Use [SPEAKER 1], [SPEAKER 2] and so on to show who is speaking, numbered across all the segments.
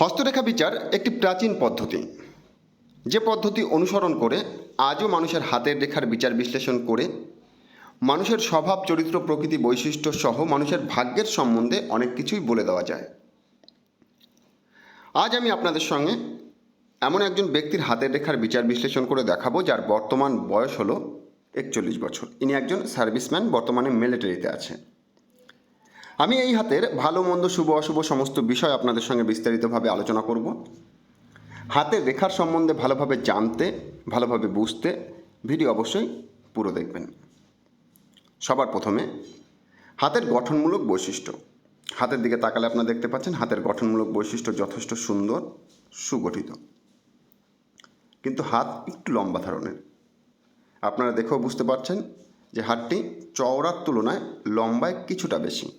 [SPEAKER 1] হস্তরেখা বিচার একটি প্রাচীন পদ্ধতি। যে পদ্ধতি অনুসরণ করে আজও মানুষের হাতের রেখার বিচার বিশ্লেষণ করে, মানুষের স্বভাব, চরিত্র, প্রকৃতি, বৈশিষ্ট্য সহ মানুষের ভাগ্যের সম্বন্ধে অনেক কিছুই বলে দেওয়া যায়। আজ আমি আপনাদের সঙ্গে এমন একজন ব্যক্তির হাতের রেখার বিচার বিশ্লেষণ করে দেখাবো, যার বর্তমান বয়স হলো একচল্লিশ বছর। ইনি একজন সার্ভিসম্যান, বর্তমানে মিলিটারিতে আছে। আমি এই হাতের ভালো, মন্দ, শুভ, অশুভ সমস্ত বিষয় আপনাদের সঙ্গে বিস্তারিতভাবে আলোচনা করব। হাতের রেখার সম্বন্ধে ভালোভাবে জানতে, ভালোভাবে বুঝতে ভিডিও অবশ্যই পুরো দেখবেন। সবার প্রথমে, হাতের গঠনমূলক বৈশিষ্ট্য। হাতের দিকে তাকালে আপনারা দেখতে পাচ্ছেন, হাতের গঠনমূলক বৈশিষ্ট্য যথেষ্ট সুন্দর, সুগঠিত। কিন্তু হাত একটু লম্বা ধরনের। আপনারা দেখেও বুঝতে পারছেন যে হাতটি চওড়ার তুলনায় লম্বায় কিছুটা বেশি।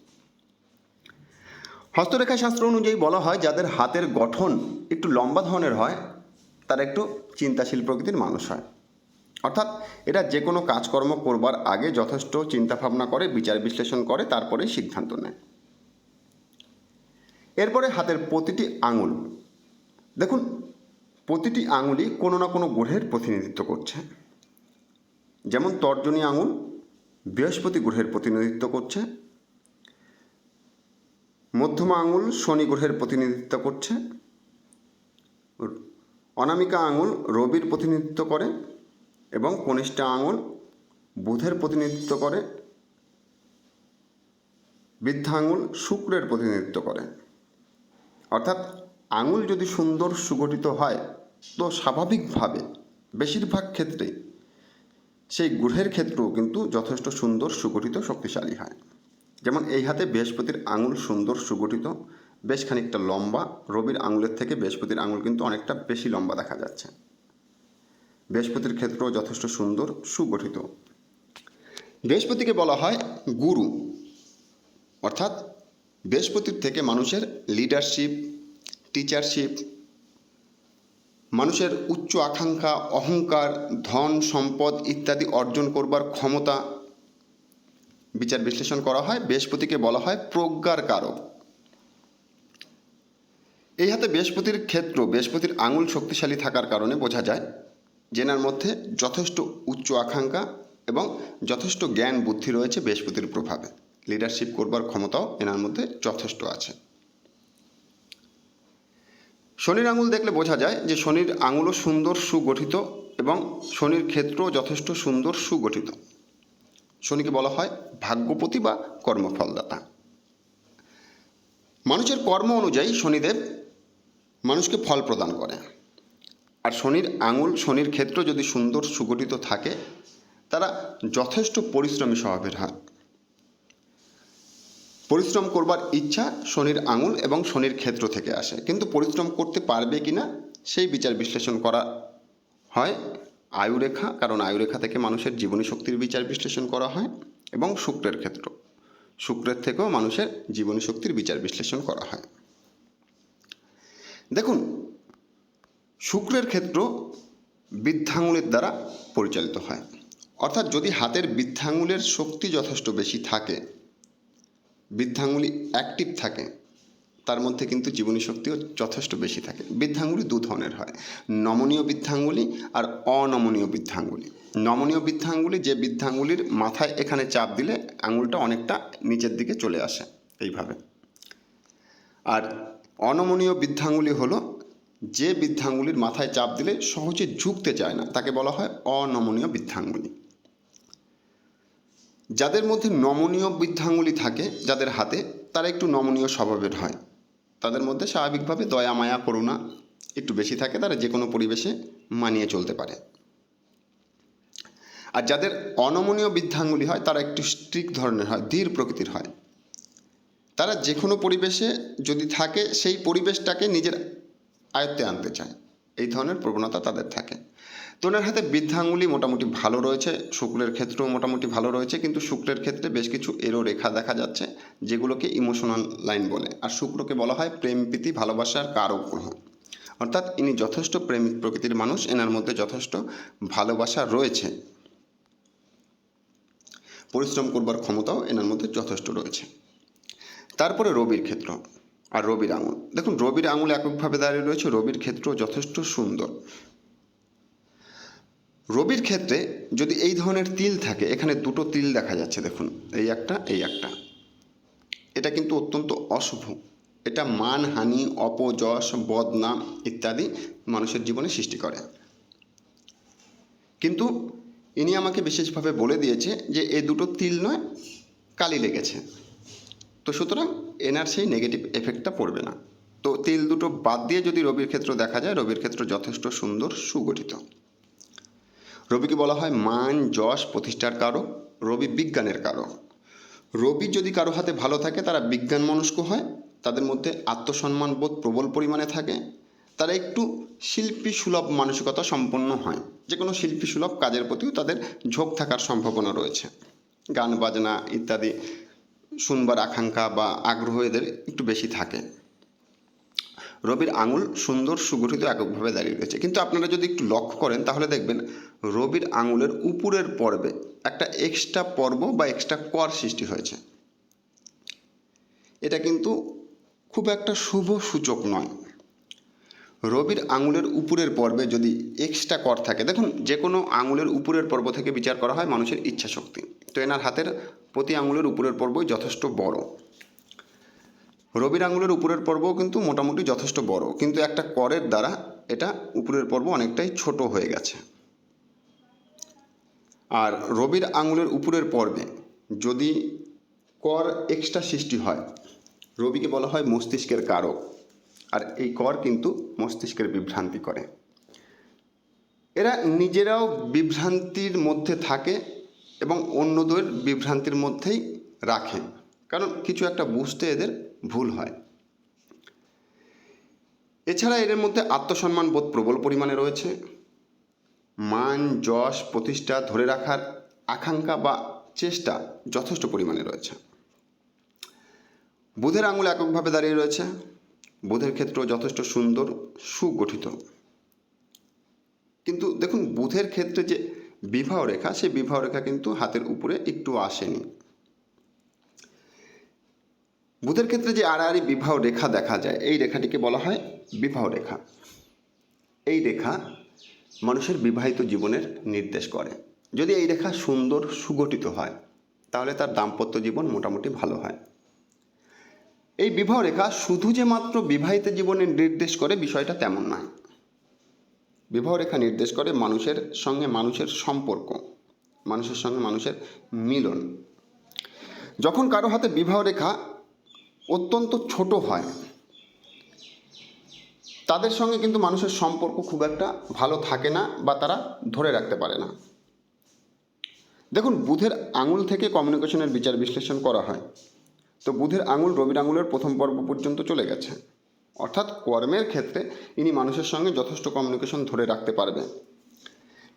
[SPEAKER 1] হস্তরেখা শাস্ত্র অনুযায়ী বলা হয়, যাদের হাতের গঠন একটু লম্বা ধরনের হয়, তারা একটু চিন্তাশীল প্রকৃতির মানুষ হয়। অর্থাৎ এরা যে কোনো কাজকর্ম করবার আগে যথেষ্ট চিন্তাভাবনা করে, বিচার বিশ্লেষণ করে তারপরে সিদ্ধান্ত নেয়। এরপরে হাতের প্রতিটি আঙুল। দেখুন, প্রতিটি আঙুলই কোনো না কোনো গ্রহের প্রতিনিধিত্ব করছে। যেমন তর্জনী আঙুল বৃহস্পতি গ্রহের প্রতিনিধিত্ব করছে মধ্যমা আঙুল শনি গ্রহের প্রতিনিধিত্ব করছে। অনামিকা আঙুল রবির প্রতিনিধিত্ব করে এবং কনিষ্ঠা আঙুল বুধের প্রতিনিধিত্ব করে। বৃদ্ধা আঙুল শুক্রের প্রতিনিধিত্ব করে। অর্থাৎ আঙুল যদি সুন্দর সুগঠিত হয়, তো স্বাভাবিকভাবে বেশিরভাগ ক্ষেত্রে সেই গ্রহের ক্ষেত্রেও কিন্তু যথেষ্ট সুন্দর সুগঠিত শক্তিশালী হয়। যেমন এই হাতে বৃহস্পতির আঙুল সুন্দর সুগঠিত, বেশ খানিকটা লম্বা, রবির আঙুলের থেকে বৃহস্পতির আঙুল কিন্তু অনেকটা বেশি লম্বা দেখা যাচ্ছে। বৃহস্পতির ক্ষেত্রেও যথেষ্ট সুন্দর, সুগঠিত। বৃহস্পতিকে বলা হয় গুরু। অর্থাৎ বৃহস্পতির থেকে মানুষের লিডারশিপ, টিচারশিপ, মানুষের উচ্চ আকাঙ্ক্ষা, অহংকার, ধন, সম্পদ ইত্যাদি অর্জন করবার ক্ষমতা বিচার বিশ্লেষণ করা হয়, বৃহস্পতিকে বলা হয় প্রজ্ঞার কারক। এই হাতে বৃহস্পতির ক্ষেত্র, বৃহস্পতির আঙুল শক্তিশালী থাকার কারণে বোঝা যায়, জেনার মধ্যে যথেষ্ট উচ্চ আকাঙ্ক্ষা এবং যথেষ্ট জ্ঞান বুদ্ধি রয়েছে বৃহস্পতির প্রভাবে। লিডারশিপ করবার ক্ষমতাও এনার মধ্যে যথেষ্ট আছে। শনির আঙুল দেখলে বোঝা যায় যে শনির আঙুলও সুন্দর সুগঠিত এবং শনির ক্ষেত্রও যথেষ্ট সুন্দর সুগঠিত। শনিকে বলা হয় ভাগ্যপতি বা কর্মফলদাতা। মানুষের কর্ম অনুযায়ী শনিদেব মানুষকে ফল প্রদান করে। আর শনির আঙুল, শনির ক্ষেত্র যদি সুন্দর সুগঠিত থাকে, তারা যথেষ্ট পরিশ্রমী স্বভাবের হয়। পরিশ্রম করবার ইচ্ছা শনির আঙুল এবং শনির ক্ষেত্র থেকে আসে। কিন্তু পরিশ্রম করতে পারবে কি না সেই বিচার বিশ্লেষণ করা হয় আয়ুরেখা, কারণ আয়ুরেখা থেকে মানুষের জীবনী শক্তির বিচার বিশ্লেষণ করা হয় এবং শুক্রের ক্ষেত্র। শুক্রের থেকেও মানুষের জীবনী শক্তির বিচার বিশ্লেষণ করা হয়। দেখুন, শুক্রের ক্ষেত্র বৃদ্ধাঙ্গুলের দ্বারা পরিচালিত হয়। অর্থাৎ যদি হাতের বৃদ্ধাঙ্গুলের শক্তি যথেষ্ট বেশি থাকে, বৃদ্ধাঙ্গুলি অ্যাক্টিভ থাকে তার মধ্যে কিন্তু জীবনী শক্তিও যথেষ্ট বেশি থাকে। বৃদ্ধাঙ্গুলি দু ধরনের হয়। নমনীয় বৃদ্ধাঙ্গুলি আর অনমনীয় বৃদ্ধাঙ্গুলি নমনীয় বৃদ্ধাঙ্গুলি যে বৃদ্ধাঙ্গুলির মাথায় এখানে চাপ দিলে আঙুলটা অনেকটা নিচের দিকে চলে আসে এইভাবে। আর অনমনীয় বৃদ্ধাঙ্গুলি হলো যে বৃদ্ধাঙ্গুলির মাথায় চাপ দিলে সহজে ঝুঁকতে চায় না। তাকে বলা হয় অনমনীয় বৃদ্ধাঙ্গুলি যাদের মধ্যে নমনীয় বৃদ্ধাঙ্গুলি থাকে, যাদের হাতে, তারা একটু নমনীয় স্বভাবের হয়। তাদের মধ্যে স্বাভাবিকভাবে দয়া, মায়া, করুণা একটু বেশি থাকে, তারা যে কোনো পরিবেশে মানিয়ে চলতে পারে। আর যাদের অনমনীয় বৃদ্ধাঙ্গুলি হয়, তারা একটু স্ট্রিক ধরনের হয়, ধীর প্রকৃতির হয়। তারা যে কোনো পরিবেশে যদি থাকে, সেই পরিবেশটাকে নিজের আয়ত্তে আনতে চায়। এই ধরনের প্রবণতা তাদের থাকে। তো ওনার হাতে বৃদ্ধাঙ্গুলি মোটামুটি ভালো রয়েছে শুক্রের ক্ষেত্রেও মোটামুটি ভালো রয়েছে, কিন্তু শুক্রের ক্ষেত্রে বেশ কিছু এরো রেখা দেখা যাচ্ছে, যেগুলোকে ইমোশনাল লাইন বলে। আর শুক্রকে বলা হয় প্রেম, প্রীতি ভালোবাসার কারক গ্রহ অর্থাৎ ইনি যথেষ্ট প্রেমিক প্রকৃতির মানুষ, এনার মধ্যে যথেষ্ট ভালোবাসা রয়েছে। পরিশ্রম করবার ক্ষমতাও এনার মধ্যে যথেষ্ট রয়েছে। তারপরে রবির ক্ষেত্র আর রবির আঙুল। দেখুন, রবির আঙুল এককভাবে দাঁড়িয়ে রয়েছে, রবির ক্ষেত্র যথেষ্ট সুন্দর। রবির ক্ষেত্রে যদি এই ধরনের তিল থাকে, এখানে দুটো তিল দেখা যাচ্ছে, দেখুন। এই একটা এই একটা। এটা কিন্তু অত্যন্ত অশুভ। এটা মানহানি অপযশ, বদনাম ইত্যাদি মানুষের জীবনে সৃষ্টি করে। কিন্তু ইনি আমাকে বিশেষভাবে বলে দিয়েছে যে, এই দুটো তিল নয়, কালি লেগেছে। তো সুতরাং এনার সেই নেগেটিভ এফেক্টটা পড়বে না। তো তিল দুটো বাদ দিয়ে যদি রবির ক্ষেত্র দেখা যায়, রবির ক্ষেত্র যথেষ্ট সুন্দর, সুগঠিত। রবিকে বলা হয় মান, যশ, প্রতিষ্ঠার কারক রবি বিজ্ঞানের কারক রবি যদি কারও হাতে ভালো থাকে, তারা বিজ্ঞান মনস্ক হয়, তাদের মধ্যে আত্মসম্মান বোধ প্রবল পরিমাণে থাকে, তারা একটু শিল্পী সুলভ মানসিকতা সম্পন্ন হয়। যে কোনো শিল্পী সুলভ কাজের প্রতিও তাদের ঝোঁক থাকার সম্ভাবনা রয়েছে। গান, বাজনা ইত্যাদি শুনবার আকাঙ্ক্ষা বা আগ্রহ এদের একটু বেশি থাকে। রবির আঙুল সুন্দর সুগঠিত এককভাবে দাঁড়িয়ে রয়েছে। কিন্তু আপনারা যদি একটু লক্ষ্য করেন, তাহলে দেখবেন রবির আঙুলের উপরের পর্বে একটা এক্সট্রা পর্ব বা এক্সট্রা কর সৃষ্টি হয়েছে। এটা কিন্তু খুব একটা শুভ সূচক নয়। রবির আঙুলের উপরের পর্বে যদি এক্সট্রা কর থাকে, দেখুন যে কোনো আঙুলের উপরের পর্ব থেকে বিচার করা হয় মানুষের ইচ্ছা শক্তি তো এনার হাতের প্রতি আঙুলের উপরের পর্বই যথেষ্ট বড়। রবির আঙুলের উপরের পর্বও কিন্তু মোটামুটি যথেষ্ট বড়। কিন্তু একটা করের দ্বারা এটা উপরের পর্ব অনেকটাই ছোট হয়ে গেছে। আর রবির আঙুলের উপরের পর্বে যদি কর এক্সট্রা সৃষ্টি হয়, রবিকে বলা হয় মস্তিষ্কের কারক। আর এই কর কিন্তু মস্তিষ্কের বিভ্রান্তি করে। এরা নিজেরাও বিভ্রান্তির মধ্যে থাকে এবং অন্যদের বিভ্রান্তির মধ্যেই রাখে। কারণ কিছু একটা বুঝতে এদের ভুল হয়। এছাড়া এদের মধ্যে আত্মসম্মান বোধ প্রবল পরিমাণে রয়েছে। মান, যশ, প্রতিষ্ঠা ধরে রাখার আকাঙ্ক্ষা বা চেষ্টা যথেষ্ট পরিমাণে রয়েছে। বুধের আঙুল এককভাবে দাঁড়িয়ে রয়েছে। বুধের ক্ষেত্র যথেষ্ট সুন্দর, সুগঠিত। কিন্তু দেখুন, বুধের ক্ষেত্রে যে বিবাহ রেখা, সেই বিবাহ রেখা কিন্তু হাতের উপরে একটু আসেনি। বুধের ক্ষেত্রে যে আড়াআড়ি বিবাহ রেখা দেখা যায়, এই রেখাটিকে বলা হয় বিবাহ রেখা। এই রেখা মানুষের বিবাহিত জীবনের নির্দেশ করে। যদি এই রেখা সুন্দর, সুগঠিত হয়, তাহলে তার দাম্পত্য জীবন মোটামুটি ভালো হয়। এই বিবাহ রেখা শুধু যে মাত্র বিবাহিত জীবনের নির্দেশ করে, বিষয়টা তেমন নয়। বিবাহ রেখা নির্দেশ করে মানুষের সঙ্গে মানুষের সম্পর্ক, মানুষের সঙ্গে মানুষের মিলন। যখন কারও হাতে বিবাহ রেখা অত্যন্ত ছোট হয়। তাদের সঙ্গে কিন্তু মানুষের সম্পর্ক খুব একটা ভালো থাকে না বা তারা ধরে রাখতে পারে না। দেখুন, বুধের আঙুল থেকে কমিউনিকেশনের বিচার বিশ্লেষণ করা হয়। তো বুধের আঙুল রবির আঙুলের প্রথম পর্ব পর্যন্ত চলে গেছে। অর্থাৎ কর্মের ক্ষেত্রে ইনি মানুষের সঙ্গে যথেষ্ট কমিউনিকেশন ধরে রাখতে পারবেন।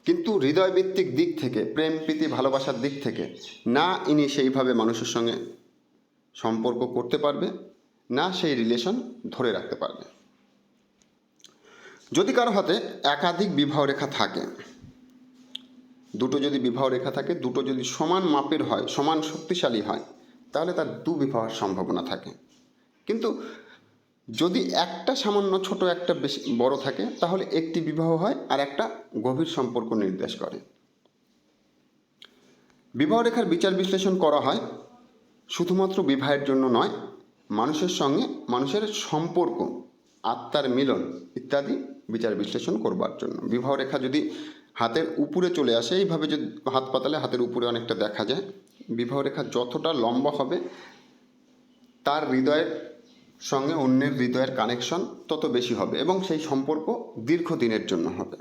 [SPEAKER 1] কিন্তু হৃদয়ভিত্তিক দিক থেকে প্রেম প্রীতি ভালোবাসার দিক থেকে, না ইনি সেইভাবে মানুষের সঙ্গে সম্পর্ক করতে পারবে, না সেই রিলেশন ধরে রাখতে পারবে। যদি কারও হাতে একাধিক বিবাহ রেখা থাকে, দুটো যদি বিবাহ রেখা থাকে, দুটো যদি সমান মাপের হয়, সমান শক্তিশালী হয়, তাহলে তার দু বিবাহের সম্ভাবনা থাকে। কিন্তু যদি একটা সামান্য ছোট একটা বেশি বড় থাকে, তাহলে একটি বিবাহ হয় আর একটা গভীর সম্পর্ক নির্দেশ করে। বিবাহ রেখার বিচার বিশ্লেষণ করা হয় শুধুমাত্র বিবাহের জন্য নয়, মানুষের সঙ্গে মানুষের সম্পর্ক, আত্মার মিলন ইত্যাদি বিচার বিশ্লেষণ করবার জন্য। বিবাহ রেখা যদি হাতের উপরে চলে আসে, এইভাবে যদি হাত পাতালে হাতের উপরে অনেকটা দেখা যায় বিবাহ রেখা যতটা লম্বা হবে, তার হৃদয়ের সঙ্গে অন্যের হৃদয়ের কানেকশন তত বেশি হবে এবং সেই সম্পর্ক দীর্ঘদিনের জন্য হবে।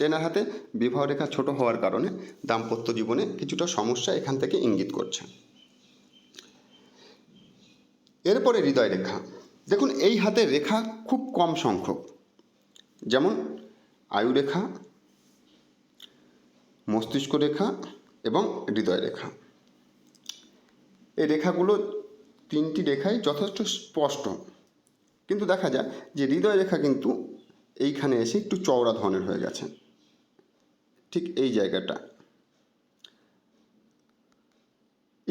[SPEAKER 1] এনার হাতে বিবাহ রেখা ছোট হওয়ার কারণে দাম্পত্য জীবনে কিছুটা সমস্যা এখান থেকে ইঙ্গিত করছে। এরপরে হৃদয় রেখা। দেখুন, এই হাতের রেখা খুব কম সংখ্যক। যেমন আয়ু রেখা, মস্তিষ্ক রেখা এবং হৃদয় রেখা। এই রেখাগুলো তিনটি রেখাই যথেষ্ট স্পষ্ট। কিন্তু দেখা যায় যে হৃদয় রেখা কিন্তু এইখানে এসে একটু চওড়া ধরনের হয়ে গেছে। ঠিক এই জায়গাটা।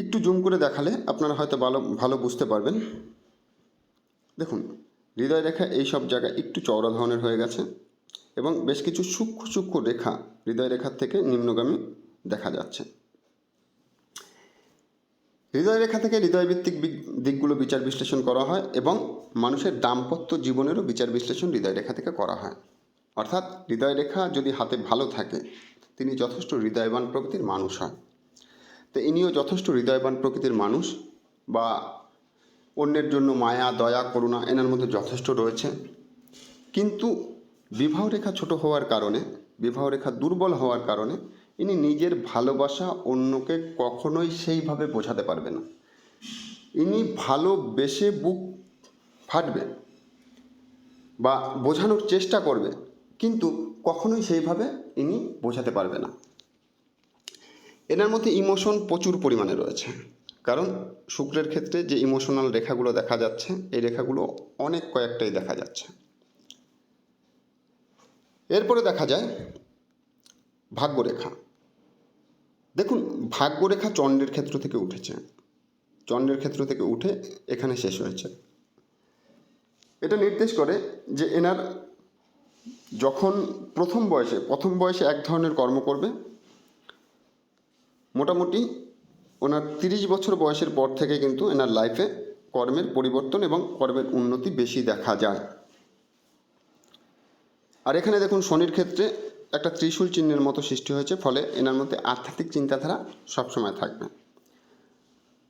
[SPEAKER 1] একটু জুম করে দেখালে আপনারা হয়তো ভালো ভালো বুঝতে পারবেন। দেখুন, হৃদয় রেখা এই সব জায়গায় একটু চওড়া ধরনের হয়ে গেছে এবং বেশ কিছু সূক্ষ্ম সূক্ষ্ম রেখা হৃদয় রেখার থেকে নিম্নগামী দেখা যাচ্ছে। হৃদয় রেখা থেকে হৃদয়ভিত্তিক দিকগুলো বিচার বিশ্লেষণ করা হয় এবং মানুষের দাম্পত্য জীবনেরও বিচার বিশ্লেষণ হৃদয় রেখা থেকে করা হয়। অর্থাৎ, হৃদয় রেখা যদি হাতে ভালো থাকে, তিনি যথেষ্ট হৃদয়বান প্রকৃতির মানুষ হয়। তো ইনিও যথেষ্ট হৃদয়বান প্রকৃতির মানুষ বা অন্যের জন্য মায়া, দয়া, করুণা এনার মধ্যে যথেষ্ট রয়েছে। কিন্তু বিবাহ রেখা ছোট হওয়ার কারণে বিবাহ রেখা দুর্বল হওয়ার কারণে ইনি নিজের ভালোবাসা অন্যকে কখনোই সেইভাবে বোঝাতে পারবে না। ইনি ভালোবেসে বুক ফাটবে বা বোঝানোর চেষ্টা করবে, কিন্তু কখনোই সেইভাবে ইনি বোঝাতে পারবে না। এনার মধ্যে ইমোশন প্রচুর পরিমাণে রয়েছে। কারণ শুক্রের ক্ষেত্রে যে ইমোশনাল রেখাগুলো দেখা যাচ্ছে, এই রেখাগুলো অনেক কয়েকটাই দেখা যাচ্ছে। এরপরে দেখা যায় ভাগ্যরেখা। দেখুন, ভাগ্যরেখা চন্দ্রের ক্ষেত্র থেকে উঠেছে। চন্দ্রের ক্ষেত্র থেকে উঠে এখানে শেষ হয়েছে। এটা নির্দেশ করে যে এনার যখন প্রথম বয়সে প্রথম বয়সে এক ধরনের কর্ম করবে মোটামুটি ওনার তিরিশ বছর বয়সের পর থেকে কিন্তু এনার লাইফে কর্মের পরিবর্তন এবং কর্মের উন্নতি বেশি দেখা যায়। আর এখানে দেখুন শনির ক্ষেত্রে একটা ত্রিশূল চিহ্নের মতো সৃষ্টি হয়েছে, ফলে এনার মধ্যে আধ্যাত্মিক চিন্তাধারা সবসময় থাকবে।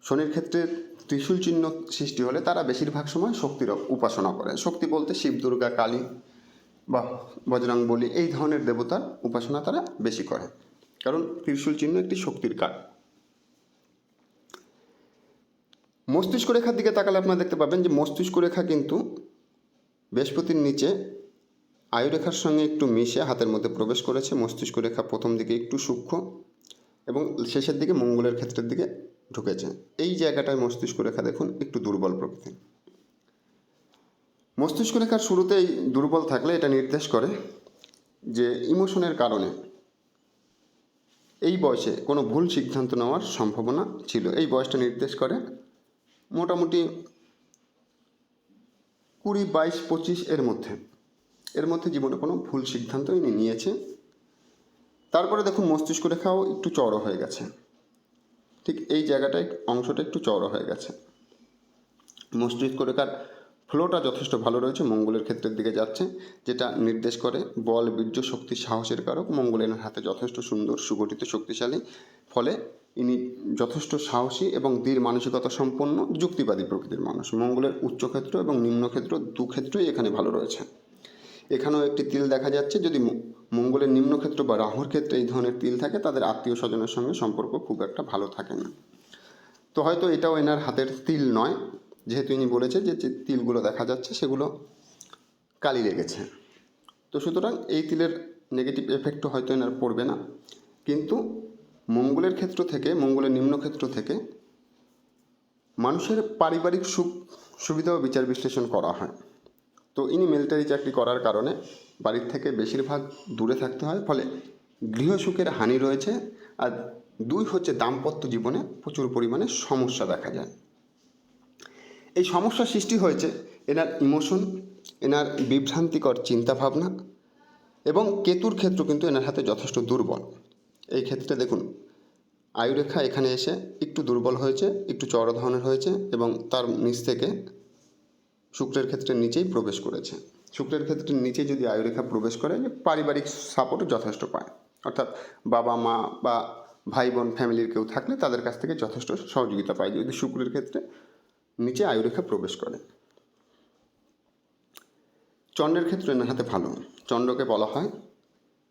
[SPEAKER 1] শনির ক্ষেত্রে ত্রিশূল চিহ্ন সৃষ্টি হলে তারা বেশিরভাগ সময় শক্তির উপাসনা করে। শক্তি বলতে শিব, দুর্গা, কালী বা বজরং বলি, এই ধরনের দেবতার উপাসনা তারা বেশি করে। কারণ ত্রিশূল চিহ্ন একটি শক্তির কাজ মস্তিষ্ক রেখার দিকে তাকালে আপনারা দেখতে পাবেন যে মস্তিষ্ক রেখা কিন্তু বৃহস্পতির নিচে আয়ুরেখার সঙ্গে একটু মিশে হাতের মধ্যে প্রবেশ করেছে। মস্তিষ্ক রেখা প্রথম দিকে একটু সূক্ষ্ম এবং শেষের দিকে মঙ্গলের ক্ষেত্রের দিকে ঢুকেছে। এই জায়গাটায় মস্তিষ্ক রেখা দেখুন একটু দুর্বল প্রকৃতির মস্তিষ্ক রেখার শুরুতেই দুর্বল থাকলে এটা নির্দেশ করে যে ইমোশনের কারণে এই বয়সে কোনো ভুল সিদ্ধান্ত নেওয়ার সম্ভাবনা ছিল। এই বয়সটা নির্দেশ করে মোটামুটি কুড়ি, বাইশ, পঁচিশ এর মধ্যে। এর মধ্যে জীবনে কোনো ভুল সিদ্ধান্ত ইনি নিয়েছে তারপরে দেখুন, মস্তিষ্ক রেখাও একটু চড়ো হয়ে গেছে। ঠিক এই জায়গাটায় অংশটা একটু চওড়া হয়ে গেছে। মস্তিষ্ক রেখার ফ্লোটা যথেষ্ট ভালো রয়েছে, মঙ্গলের ক্ষেত্রের দিকে যাচ্ছে, যেটা নির্দেশ করে বল, বীর্য, শক্তি, সাহসের কারক। মঙ্গল এনার হাতে যথেষ্ট সুন্দর, সুগঠিত, শক্তিশালী। ফলে ইনি যথেষ্ট সাহসী এবং দৃঢ় মানসিকতা সম্পন্ন যুক্তিবাদী প্রকৃতির মানুষ। মঙ্গলের উচ্চক্ষেত্র এবং নিম্নক্ষেত্র দু ক্ষেত্রই এখানে ভালো রয়েছে। এখানেও একটি তিল দেখা যাচ্ছে, যদি মঙ্গলের নিম্নক্ষেত্র বা রাহুর ক্ষেত্রে এই ধরনের তিল থাকে, তাদের আত্মীয় স্বজনের সঙ্গে সম্পর্ক খুব একটা ভালো থাকে না। তো হয়তো এটাও এনার হাতের তিল নয়। যেহেতু ইনি বলেছে যে তিলগুলো দেখা যাচ্ছে, সেগুলো কালি লেগেছে। তো সুতরাং এই তিলের নেগেটিভ এফেক্টও হয়তো এনার পড়বে না। কিন্তু মঙ্গলের ক্ষেত্র থেকে, মঙ্গলের নিম্নক্ষেত্র থেকে মানুষের পারিবারিক সুখ, সুবিধা ও বিচার বিশ্লেষণ করা হয়। তো ইনি মিলিটারি চাকরি করার কারণে বাড়ির থেকে বেশিরভাগ দূরে থাকতে হয়, ফলে গৃহসুখের হানি রয়েছে। আর দুই হচ্ছে দাম্পত্য জীবনে প্রচুর পরিমাণে সমস্যা দেখা যায়। এই সমস্যা সৃষ্টি হয়েছে এনার ইমোশন, এনার বিভ্রান্তিকর চিন্তাভাবনা এবং কেতুর ক্ষেত্র কিন্তু এনার হাতে যথেষ্ট দুর্বল। এই ক্ষেত্রে দেখুন, আয়ুরেখা এখানে এসে একটু দুর্বল হয়েছে, একটু চড়া ধরনের হয়েছে এবং তার নিচ থেকে শুক্রের ক্ষেত্রে নিচেই প্রবেশ করেছে। শুক্রের ক্ষেত্রে নিচে যদি আয়ুরেখা প্রবেশ করে, যে পারিবারিক সাপোর্ট যথেষ্ট পায়। অর্থাৎ বাবা, মা বা ভাই, বোন ফ্যামিলির কেউ থাকলে তাদের কাছ থেকে যথেষ্ট সহযোগিতা পায়। যদি শুক্রের ক্ষেত্রে নিচে আয়ুরেখা প্রবেশ করে। চন্দ্রের ক্ষেত্রে এনার হাতে ভালো চন্দ্রকে বলা হয়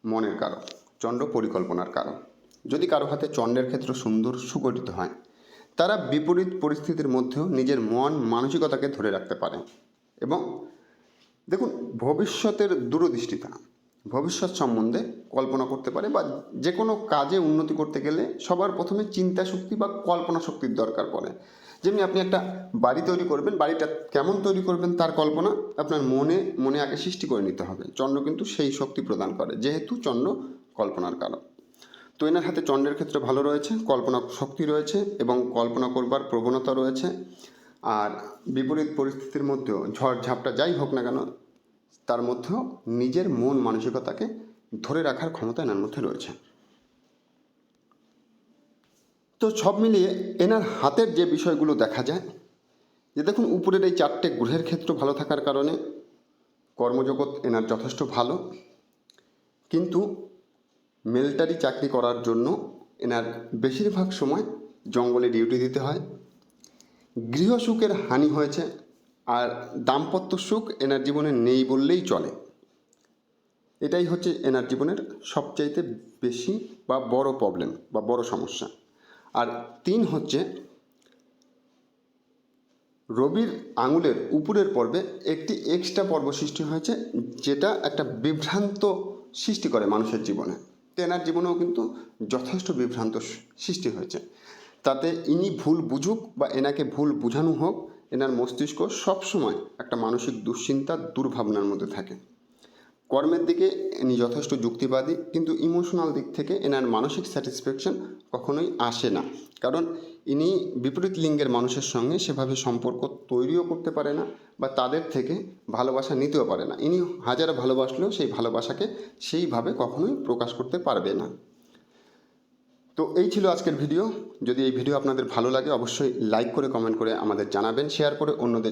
[SPEAKER 1] মনের কারক চন্দ্র পরিকল্পনার কারক যদি কারও হাতে চন্দ্রের ক্ষেত্র সুন্দর, সুগঠিত হয়, তারা বিপরীত পরিস্থিতির মধ্যেও নিজের মন, মানসিকতাকে ধরে রাখতে পারে। এবং দেখুন, ভবিষ্যতের দূরদৃষ্টিতা ভবিষ্যৎ সম্বন্ধে কল্পনা করতে পারে বা যে কোনো কাজে উন্নতি করতে গেলে সবার প্রথমে চিন্তা শক্তি বা কল্পনা শক্তির দরকার পড়ে। যেমনি আপনি একটা বাড়ি তৈরি করবেন, বাড়িটা কেমন তৈরি করবেন তার কল্পনা আপনার মনে মনে আগে সৃষ্টি করে নিতে হবে। চন্দ্র কিন্তু সেই শক্তি প্রদান করে, যেহেতু চন্দ্র কল্পনার কারণ তো এনার হাতে চন্দ্রের ক্ষেত্রে ভালো রয়েছে, কল্পনা শক্তি রয়েছে এবং কল্পনা করবার প্রবণতা রয়েছে। আর বিপরীত পরিস্থিতির মধ্যেও ঝড় ঝাপটা যাই হোক না কেন তার মধ্যেও নিজের মন মানসিকতাকে ধরে রাখার ক্ষমতা এনার মধ্যে রয়েছে। তো সব মিলিয়ে এনার হাতের যে বিষয়গুলো দেখা যায়, যে দেখুন উপরের এই চারটে গ্রহের ক্ষেত্র ভালো থাকার কারণে কর্মজগৎ এনার যথেষ্ট ভালো, কিন্তু মিলিটারি চাকরি করার জন্য এনার বেশিরভাগ সময় জঙ্গলে ডিউটি দিতে হয়। গৃহসুখের হানি হয়েছে আর দাম্পত্য সুখ এনার জীবনে নেই বললেই চলে। এটাই হচ্ছে এনার জীবনের সবচাইতে বেশি বা বড় প্রবলেম বা বড় সমস্যা। আর তিন হচ্ছে, রবির আঙুলের উপরের পর্বে একটি এক্সট্রা পর্ব সৃষ্টি হয়েছে, যেটা একটা বিভ্রান্ত সৃষ্টি করে মানুষের জীবনে। তো এনার জীবনেও কিন্তু যথেষ্ট বিভ্রান্ত সৃষ্টি হয়েছে। তাতে ইনি ভুল বুঝুক বা এনাকে ভুল বোঝানো হোক এনার মস্তিষ্ক সবসময় একটা মানসিক দুশ্চিন্তা, দুর্ভাবনার মধ্যে থাকে। কর্মের দিকে ইনি যথেষ্ট যুক্তিবাদী, কিন্তু ইমোশনাল দিক থেকে এনার মানসিক স্যাটিসফ্যাকশন কখনোই আসে না। কারণ ইনি বিপরীত লিঙ্গের মানুষের সঙ্গে সেভাবে সম্পর্ক তৈরিও করতে পারে না বা তাদের থেকে ভালোবাসা নিতেও পারে না। ইনি হাজার ভালোবাসলেও সেই ভালোবাসাকে সেইভাবে কখনোই প্রকাশ করতে পারবে না। তো এই ছিল আজকের ভিডিও। যদি এই ভিডিও আপনাদের ভালো লাগে, অবশ্যই লাইক করে কমেন্ট করে আমাদের জানাবেন শেয়ার করে অন্যদের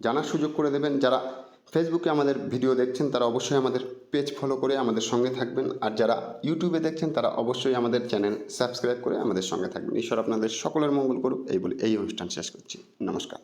[SPEAKER 1] জানার সুযোগ করে দেবেন। যারা ফেসবুকে আমাদের ভিডিও দেখছেন, তারা অবশ্যই আমাদের পেজ ফলো করে আমাদের সঙ্গে থাকবেন। আর যারা ইউটিউবে দেখছেন, তারা অবশ্যই আমাদের চ্যানেল সাবস্ক্রাইব করে আমাদের সঙ্গে থাকবেন। ঈশ্বর আপনাদের সকলের মঙ্গল করুক। এই বলে এই অনুষ্ঠান শেষ করছি। নমস্কার।